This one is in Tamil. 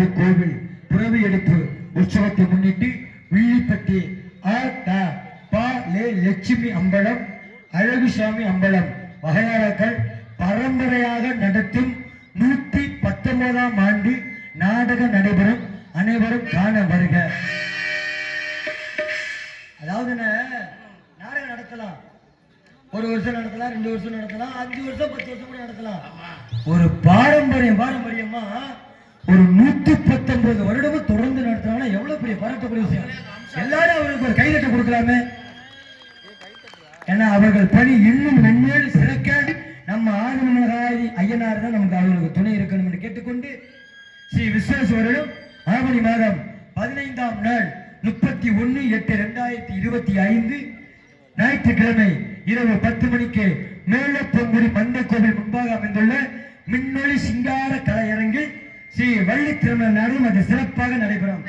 திருக்கோவில் பிறவி எடுப்பு உற்சவத்தை முன்னிட்டு வில்லிப்பட்டி ஆ த ப லே லட்சுமி அம்பலம் அழகுசாமி அம்பலம். வகையாளர்கள் பரம்பரையாக நடத்தும் நூத்தி பத்தொன்பதாம் ஆண்டு நாடகம் நடைபெறும். அனைவரும் காண வருக. அதாவது நாடகம் நடத்தலாம். ஒரு வருஷம் நடத்தலாம் ரெண்டு வருஷம் நடத்தலாம் அஞ்சு வருஷம் பத்து வருஷம் கூட நடத்தலாம். ஒரு பாரம்பரியம் பாரம்பரியம். எவ்வளவு பெரிய பாராட்டக்கூடிய விஷயம். எல்லாரும் அவருக்கு ஒரு கைதட்ட கொடுக்கலாமே. ஏன்னா அவர்கள் பணி இன்னும் மென்மேல் சிறக்க நம்ம ஆதிமனகாரி ஐயனார் தான் நமக்கு அவர்களுக்கு துணை இருக்கணும் என்று கேட்டுக்கொண்டு ஸ்ரீ விஸ்வேஸ்வரரும் ஆவணி மாதம் பதினைந்தாம் நாள் முப்பத்தி ஒன்னு எட்டு ரெண்டாயிரத்தி இருபத்தி ஐந்து ஞாயிற்றுக்கிழமை இரவு பத்து மணிக்கு மேலப்பொங்குடி மன்ன கோவில் முன்பாக அமைந்துள்ள மின்னொளி சிங்கார கலையரங்கில் ஸ்ரீ வள்ளி திருமண நாடும் அது சிறப்பாக நடைபெறும்.